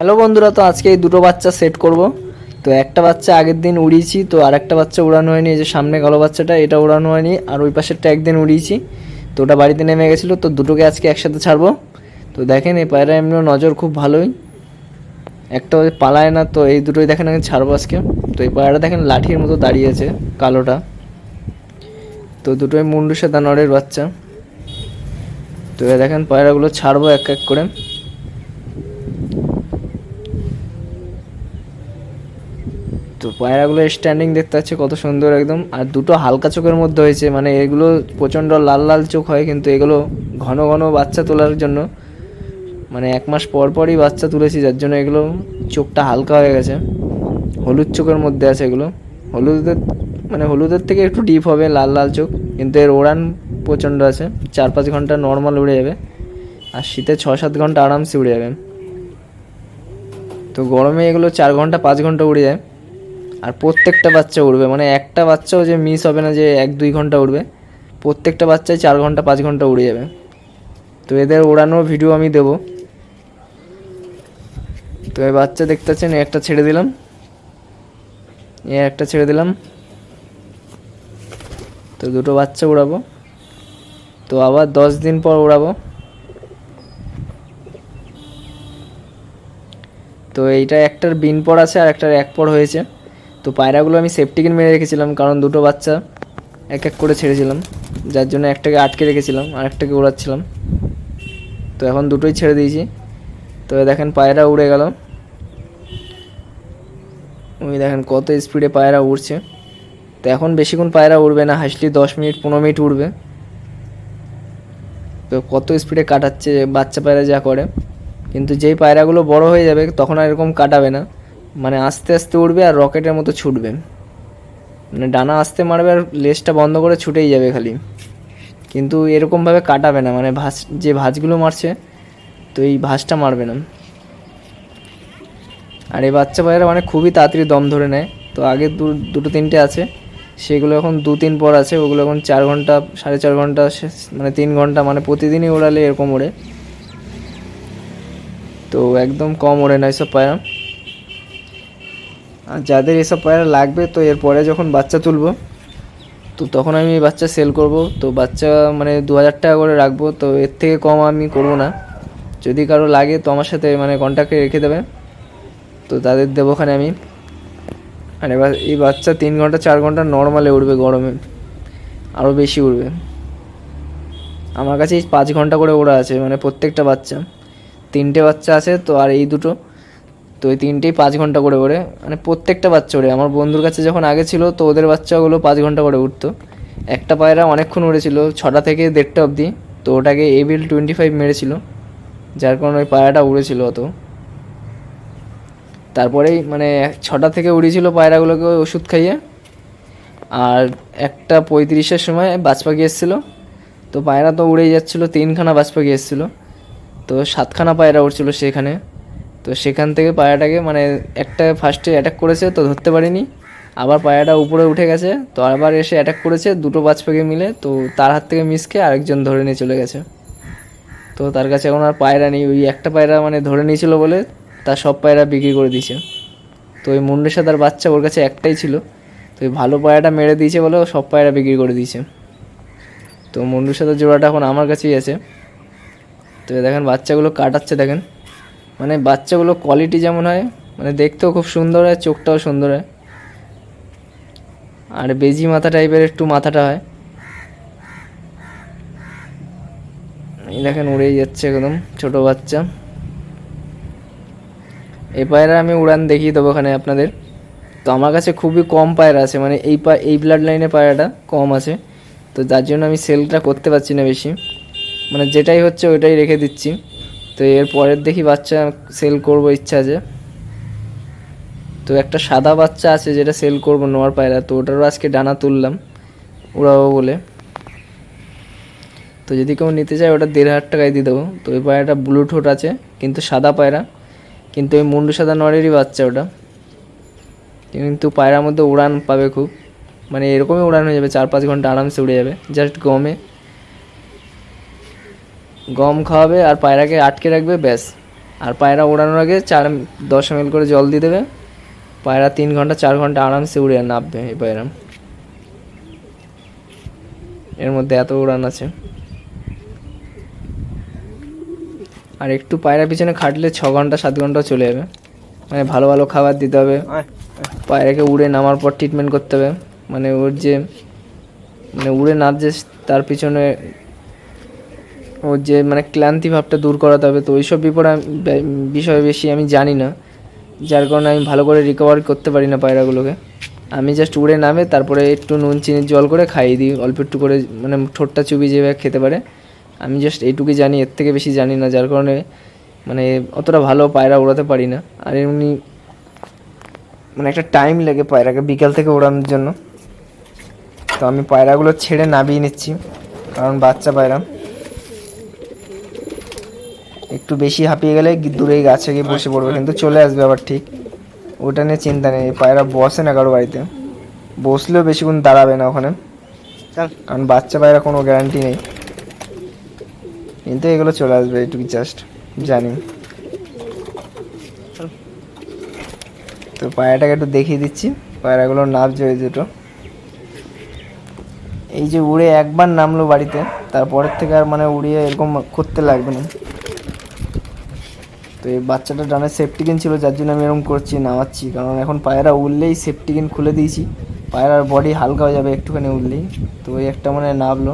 Hello বন্ধুরা, তো আজকে এই দুটো বাচ্চা সেট করব। তো একটা বাচ্চা আগের দিন উড়িয়েছি, তো আর একটা বাচ্চা উড়ানো হয়নি, এই যে সামনে কালো বাচ্চাটা, এটা উড়ানো হয়নি, আর ওই পাশেরটা একদিন উড়িয়েছি। তো ওটা বাড়িতে নেমে গেছিল, তো দুটোকে আজকে একসাথে ছাড়বো। তো দেখেন, এই পায়রা এমনিও নজর খুব ভালোই। একটা পালায় না, তো এই দুটোই দেখেন আমি ছাড়বো আজকে। তো এই পায়রাটা দেখেন লাঠির মতো দাঁড়িয়ে আছে, কালোটা। তো দুটোই মুন্ডু সাদা নড়ের বাচ্চা। তো দেখেন, পায়রাগুলো ছাড়বো এক এক করে। তো পায়রাগুলো স্ট্যান্ডিং দেখতে পাচ্ছি কত সুন্দর একদম। আর দুটো হালকা চোখের মধ্যে হয়েছে মানে এগুলো প্রচণ্ড লাল লাল চোখ হয়, কিন্তু এগুলো ঘন ঘন বাচ্চা তোলার জন্য। মানে এক মাস পর পরই বাচ্চা তুলেছি, যার জন্য এগুলো চোখটা হালকা হয়ে গেছে। হলুদ চোখের মধ্যে আছে এগুলো। হলুদের মানে হলুদের থেকে একটু ডিপ হবে, লাল লাল চোখ, কিন্তু এর ওড়ান প্রচণ্ড আছে। চার পাঁচ ঘণ্টা নর্মাল উড়ে যাবে, আর শীতে ছ সাত ঘণ্টা আরামসে উড়ে যাবে। তো গরমে এগুলো চার ঘণ্টা, পাঁচ ঘণ্টা উড়ে যায়। আর প্রত্যেকটা বাচ্চা উড়বে। মানে একটা বাচ্চাও যে মিস হবে না যে এক দুই ঘণ্টা উড়বে, প্রত্যেকটা বাচ্চাই চার ঘণ্টা, পাঁচ ঘণ্টা উড়ে যাবে। তো এদের ওড়ানোর ভিডিও আমি দেবো। তো এই বাচ্চা দেখতে পাচ্ছেন একটা ছেড়ে দিলাম। এ একটা ছেড়ে দিলাম। তো দুটো বাচ্চা উড়াবো। তো আবার দশ দিন পর উড়াবো। তো এইটা একটার বিন পর আছে আর একটার এক পর হয়েছে। তো পায়রাগুলো আমি সেফটিকিন মেরে রেখেছিলাম, কারণ দুটো বাচ্চা এক এক করে ছেড়েছিলাম। যার জন্য একটাকে আটকে রেখেছিলাম আর একটাকে উড়াচ্ছিলাম তো এখন দুটোই ছেড়ে দিয়েছি। তো দেখেন পায়রা উড়ে গেল। ওই দেখেন কত স্পিডে পায়রা উড়ছে। তো এখন বেশিক্ষণ পায়রা উড়বে না, হাসলি দশ মিনিট, পনেরো মিনিট উড়বে। তো কত স্পিডে কাটাচ্ছে, বাচ্চা পায়রা যা করে। কিন্তু যেই পায়রাগুলো বড় হয়ে যাবে, তখন আর এরকম কাটাবে না। মানে আস্তে আস্তে উড়বে আর রকেটের মতো ছুটবে। মানে ডানা আস্তে মারবে আর লেজটা বন্ধ করে ছুটেই যাবে খালি। কিন্তু এরকমভাবে কাটাবে না মানে ভাস যে ভাঁজগুলো মারছে, তো এই ভাঁজটা মারবে না। আর এই বাচ্চা পায়রা মানে খুবই তাড়াতাড়ি দম ধরে নেয়। তো আগে দু, দুটো তিনটে আছে, সেগুলো এখন দু তিন পর আছে, ওগুলো এখন চার ঘণ্টা, সাড়ে চার ঘণ্টা মানে তিন ঘণ্টা মানে প্রতিদিনই ওড়ালে এরকম ওড়ে। তো একদম কম ওড়ে না এসব পায়রা যাদের এসব পায়রা লাগবে, তো এরপরে যখন বাচ্চা তুলব, তো তখন আমি বাচ্চা সেল করব। তো বাচ্চা মানে দু হাজার টাকা করে রাখব, তো এর থেকে কম আমি করব না। যদি কারও লাগে, তো আমার সাথে মানে কন্ট্যাক্টে রেখে দেবে। তো তাদের দেবো ওখানে আমি। আর এবার এই বাচ্চা তিন ঘণ্টা, চার ঘণ্টা নর্মালে উঠবে গরমে। আরও বেশি উঠবে আমার কাছে পাঁচ ঘণ্টা করে ওরা আছে মানে প্রত্যেকটা বাচ্চা। তিনটে বাচ্চা আছে, তো আর এই দুটো। তো এই তিনটেই পাঁচ ঘণ্টা করে ওড়ে। মানে প্রত্যেকটা বাচ্চা ওড়ে। আমার বন্ধুর কাছে যখন আগে ছিল, তো ওদের বাচ্চাগুলো পাঁচ ঘণ্টা করে উঠতো। একটা পায়রা অনেকক্ষণ উড়েছিল, ছটা থেকে দেড়টা অবধি। তো ওটাকে এবিল টোয়েন্টি ফাইভ মেরেছিল, যার কারণে ওই পায়রাটা উড়েছিল অত। তারপরেই মানে ছটা থেকে উড়িয়েছিল পায়রাগুলোকে ওষুধ খাইয়ে। আর একটা পঁয়ত্রিশের সময় বাজ পাখি এসেছিল। তো পায়রা তো উড়েই যাচ্ছিল, তিনখানা বাজ পাখি এসেছিল। তো সাতখানা পায়রা উঠছিল সেখানে। তো সেখান থেকে পায়রাটাকে মানে একটা ফার্স্টে অ্যাটাক করেছে, তো ধরতে পারিনি। আবার পায়রাটা উপরে উঠে গেছে, তো আবার এসে অ্যাটাক করেছে, দুটো বাজ পাখি মিলে, তো তার হাত থেকে মিসকে আরেকজন ধরে নিয়ে চলে গেছে। তো তার কাছে এখন আর পায়রা নেই, ওই একটা পায়রা মানে ধরে নিয়েছিল বলে তার সব পায়রা বিক্রি করে দিয়েছে। তো ওই মুন্ডের সাদার বাচ্চা ওর কাছে একটাই ছিল, তো ওই ভালো পায়রাটা মেরে দিয়েছে বলে ও সব পায়রা বিক্রি করে দিয়েছে। তো মুন্ডুর সাদার জোড়াটা এখন আমার কাছেই আছে। তো দেখেন বাচ্চাগুলো কাটাচ্ছে দেখেন। মানে বাচ্চাগুলো কোয়ালিটি যেমন হয় মানে দেখতেও খুব সুন্দর হয়, চোখটাও সুন্দর হয়। আর বেজি মাথা টাইপের একটু মাথাটা হয়। এই দেখেন উড়েই যাচ্ছে একদম ছোট বাচ্চা। এই পায়রা আমি উড়ান দেখিয়ে দেবো ওখানে আপনাদের। তো আমার কাছে খুবই কম পায়রা আছে মানে এই পা, এই ব্লাড লাইনে পায়রাটা কম আছে। তো যার জন্য আমি সেলটা করতে পারছি না বেশি। মানে যেটাই হচ্ছে ওইটাই রেখে দিচ্ছি। তো এর পরের দেখি বাচ্চা সেল করব ইচ্ছা আছে। তো একটা সাদা বাচ্চা আছে যেটা সেল করব নোয়ার পায়রা, তো ওটারও আজকে ডানা তুললাম, উড়াবো বলে। তো যদি কেউ নিতে চায় ওটা দেড় হাজার টাকায় দিয়ে দেবো। তো ওই পায়রাটা ব্লু ঠোঁট আছে, কিন্তু সাদা পায়রা, কিন্তু ওই মুন্ডু সাদা নড়েরই বাচ্চা ওটা। কিন্তু পায়রার মধ্যে উড়ান পাবে খুব। মানে এরকমই উড়ান হয়ে যাবে, চার পাঁচ ঘণ্টা আরামসে উড়ে যাবে। জাস্ট গমে। গম খাওয়াবে আর পায়রাকে আটকে রাখবে ব্যাস। আর পায়রা ওড়ানোর আগে চার দশ এম করে জল দিয়ে দেবে। পায়রা তিন ঘণ্টা চার ঘণ্টা আরামসে উড়ে নামবে এই পায়রা। এর মধ্যে এত উড়ান আছে। আর একটু পায়রা পিছনে খাটলে ছ ঘণ্টা সাত ঘণ্টা চলে যাবে। মানে ভালো ভালো খাবার দিতে হবে। পায়রাকে উড়ে নামার পর ট্রিটমেন্ট করতে হবে। মানে ওর যে মানে উড়ে নাচ যে তার পিছনে ওর যে মানে ক্লান্তি ভাবটা দূর করাতে হবে, তো ওইসব বিপরে বিষয়ে বেশি আমি জানি না। যার কারণে আমি ভালো করে রিকভার করতে পারি না পায়রাগুলোকে। আমি জাস্ট উড়ে নামে, তারপরে একটু নুন চিনির জল করে খাইয়ে দিই, অল্প একটু করে মানে ঠোঁটটা চুবি যেভাবে খেতে পারে। আমি জাস্ট এইটুকুই জানি, এর থেকে বেশি জানি না, যার কারণে মানে অতটা ভালো পায়রা ওড়াতে পারি না। আর এমনি মানে একটা টাইম লাগে পায়রাকে বিকাল থেকে ওড়ানোর জন্য। তো আমি পায়রাগুলো ছেড়ে নামিয়ে নিচ্ছি, কারণ বাচ্চা পায়রা। একটু বেশি হাঁপিয়ে গেলে দূরে গাছে গিয়ে বসে পড়বে কিন্তু চলে আসবে আবার ঠিক। ওটা নিয়ে চিন্তা নেই পায়রা বসে না কারও বাড়িতে। বসলেও বেশিক্ষণ দাঁড়াবে না ওখানে। কারণ বাচ্চা পায়রা কোনো গ্যারান্টি নেই। কিন্তু এগুলো চলে আসবে এটুকু জাস্ট জানি। তো পায়রাটাকে একটু দেখিয়ে দিচ্ছি পায়রাগুলোর নাবছে ওই দুটো। এই যে উড়ে একবার নামলো বাড়িতে তারপরের থেকে আর মানে উড়িয়ে এরকম করতে লাগবে না। তো এই বাচ্চাটা ডানে সেফটিকিন ছিল, যার জন্য আমি এরকম করছি, নামাচ্ছি। কারণ এখন পায়রা উঠলেই সেফটিকিন খুলে দিয়েছি। পায়রার বডি হালকা হয়ে যাবে একটুখানি উঠলেই তো ওই একটা মানে নামলো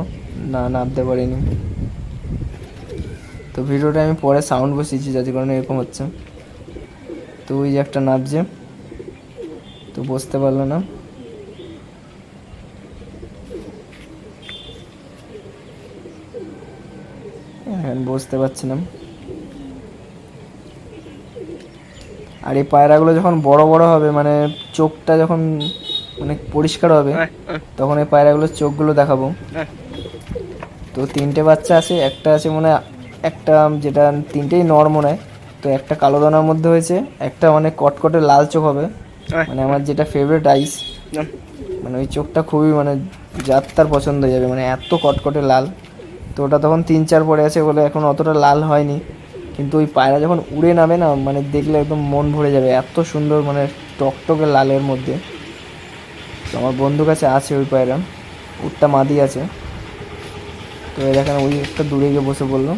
না নামতে পারিনি। তো ভিডিওটা আমি পরে সাউন্ড বসিয়েছি যার কারণে এরকম হচ্ছে। তো ওই যে একটা নামছে তো বসতে পারল না। এখন বুঝতে পারছিলাম আর এই পায়রাগুলো যখন বড় বড় হবে মানে চোখটা যখন মানে পরিষ্কার হবে তখন এই পায়রাগুলোর চোখগুলো দেখাবো। তো তিনটে বাচ্চা আছে একটা আছে মনে হয় একটা যেটা তিনটেই নর মনে হয় তো একটা কালো দানার মধ্যে হয়েছে একটা মানে কটকটে লাল চোখ হবে মানে আমার যেটা ফেভারিট আইস মানে ওই চোখটা খুবই মানে যার তার পছন্দ হয়ে যাবে মানে এত কটকটে লাল তো ওটা তখন তিন চার পরে আছে বলে এখন অতটা লাল হয়নি। কিন্তু ওই পায়রা যখন উড়ে নামে না মানে দেখলে একদম মন ভরে যাবে। এত সুন্দর মানে টকটকে লালের মধ্যে। তো আমার বন্ধুর কাছে আছে ওই পায়রা। উটটা মাদি আছে। তো দেখেন, ওই একটা দূরে গিয়ে বসে পড়ল।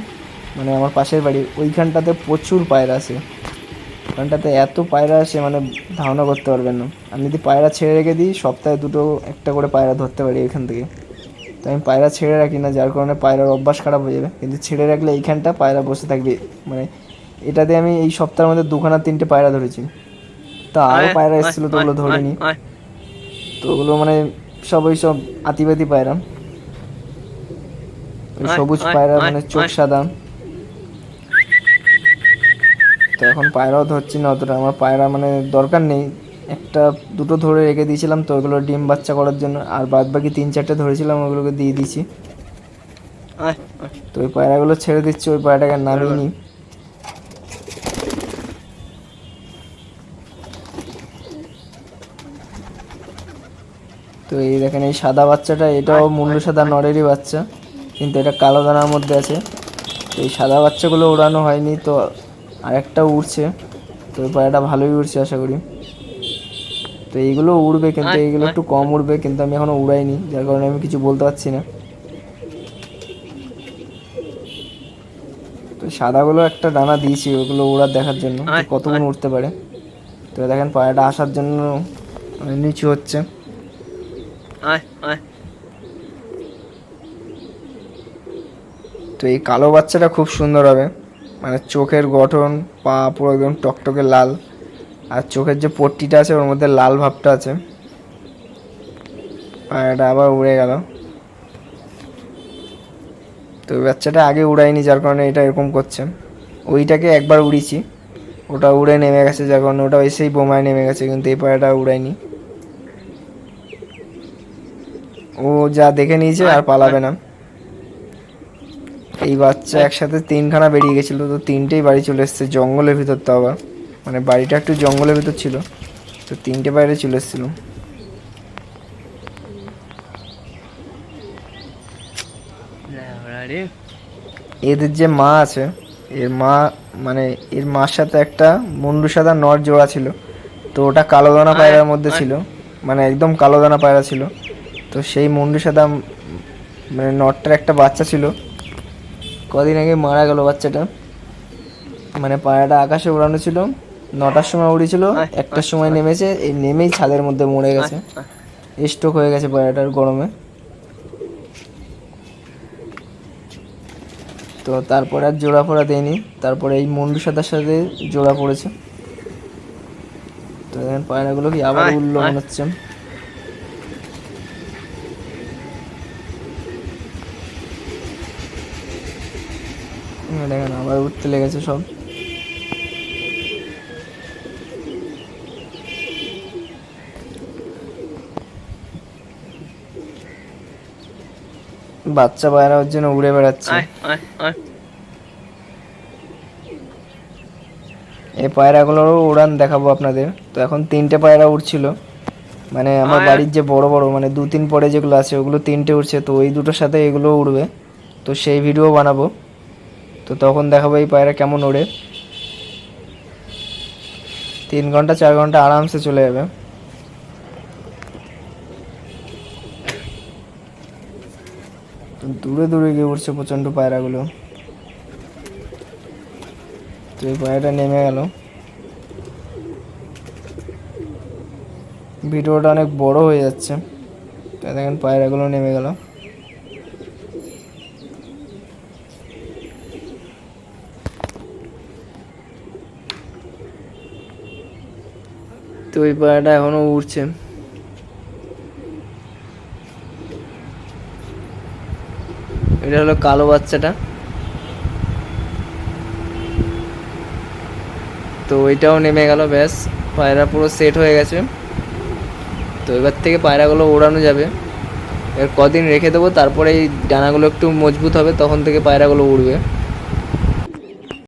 মানে আমার পাশের বাড়ি, ওইখানটাতে প্রচুর পায়রা আছে। ওখানটাতে এত পায়রা আসে মানে ধারণা করতে পারবেন না। আমি যদি পায়রা ছেড়ে রেখে দিই, সপ্তাহে দুটো একটা করে পায়রা ধরতে পারি এখান থেকে। তো আমি পায়রা ছেড়ে রাখি না যার কারণে পায়রার অভ্যাস খারাপ হয়ে যাবে। কিন্তু ছেড়ে রাখলে এইখানটা পায়রা বসে থাকবে। মানে এটাতে আমি এই সপ্তাহের মধ্যে দুখানা তিনটে পায়রা ধরেছি। তা আরও পায়রা এসেছিল তো ওগুলো ধরিনি তো ওগুলো মানে সব ওই সব আতিবাতি পায়রা। ওই সবুজ পায়রা মানে চোখ সাদা। তো এখন পায়রাও ধরছি না অতটা। আমার পায়রা মানে দরকার নেই। একটা দুটো ধরে রেখে দিয়েছিলাম তো ওগুলো ডিম বাচ্চা করার জন্য আর বাদ বাকি তিন চারটে ধরেছিলাম ওগুলোকে দিয়ে দিয়েছি। তো ওই পায়রাগুলো ছেড়ে দিচ্ছি ওই পায়রাটাকে নামিয়ে নিই। তো এই দেখেন এই সাদা বাচ্চাটা এটাও মুন্ডু সাদা নরেরই বাচ্চা কিন্তু এটা কালো দানার মধ্যে আছে। তো এই সাদা বাচ্চাগুলো ওড়ানো হয়নি তো আরেকটা উড়ছে তো ওই পায়রাটা ভালোই উড়ছে আশা করি। তো এইগুলো উড়বে কিন্তু এইগুলো একটু কম উড়বে কিন্তু আমি এখনও উড়াইনি যার কারণে আমি কিছু বলতে পারছি না। তো সাদাগুলো একটা ডানা দিয়েছি ওগুলো উড়ার দেখার জন্য কতক্ষণ উঠতে পারে। তো দেখেন পায়রাটা আসার জন্য মানে নিচু হচ্ছে। তো এই কালো বাচ্চাটা খুব সুন্দর হবে। মানে চোখের গঠন পা পুরো একদম টকটকে লাল। আর চোখের যে পট্টিটা আছে, ওর মধ্যে লাল ভাবটা আছে। এটা আবার উড়ে গেল। তো বাচ্চাটা আগে উড়াইনি যার কারণে এটা এরকম করছে। ওইটাকে একবার উড়িয়েছি। ওটা উড়ে নেমে গেছে, যার কারণে ওটা এসেই বোমায় নেমে গেছে, কিন্তু এই পায়রাটা উড়াইনি ও যা দেখে নিয়েছে, আর পালাবে না। এই বাচ্চা একসাথে তিনখানা বেরিয়ে গেছিল, তো তিনটেই বাড়ি চলে এসছে, জঙ্গলের ভিতর তো আবার। মানে বাড়িটা একটু জঙ্গলের ভিতর ছিল তো তিনটে বাইরে চলে এসেছিল। এদের যে মা আছে এর মা মানে এর মার সাথে একটা মুন্ডু সাদা নর জোড়া ছিল তো ওটা কালো দানা পায়রার মধ্যে ছিল মানে একদম কালো দানা পায়রা ছিল তো সেই মুন্ডু সাদা মানে নটটার একটা বাচ্চা ছিল। কদিন আগে মারা গেল বাচ্চাটা মানে পায়রাটা আকাশে উড়ানো ছিল নটার সময় উড়েছিল একটার সময় নেমেছে এই নেমেই ছাদের মধ্যে মরে গেছে। স্ট্রোক হয়ে গেছে পায়রাটার গরমে। তো তারপরে আর জোড়া ফোড়া দেয়নি তারপরে এই মুন্ডু সাদার সাথে জোড়া পড়েছে। তো দেখেন পায়রাগুলো কি আবার উঠল মনে হচ্ছে। দেখেন আবার উঠতে লেগেছে সব। বাচ্চা ওর জন্য উড়ে বেড়াচ্ছে। এই পায়রাগুলোরও উড়ান দেখাবো আপনাদের। তো এখন তিনটে পায়রা উড়ছিল। মানে আমার বাড়ির যে বড় বড় মানে দু তিন পরে যেগুলো আছে ওগুলো তিনটে উড়ছে। তো ওই দুটোর সাথে এগুলো উড়বে। তো সেই ভিডিও বানাবো। তো তখন দেখাবো এই পায়রা কেমন ওড়ে। তিন ঘণ্টা চার ঘণ্টা আরামসে চলে যাবে। দূরে দূরে গিয়ে উঠছে প্রচণ্ড পায়রাগুলো। তো এই পায়রাটা নেমে গেল। ভিডিওটা অনেক বড় হয়ে যাচ্ছে। তো দেখেন পায়রাগুলো নেমে গেল। তো ওই পায়রাটা এখনও উড়ছে। এটা হলো কালো বাচ্চাটা। তো এটাও নেমে গেল, ব্যাস। পায়রা পুরো সেট হয়ে গেছে। তো এবার থেকে পায়রাগুলো ওড়ানো যাবে। এবার কদিন রেখে দেবো তারপরে এই ডানাগুলো একটু মজবুত হবে, তখন থেকে পায়রাগুলো উড়বে।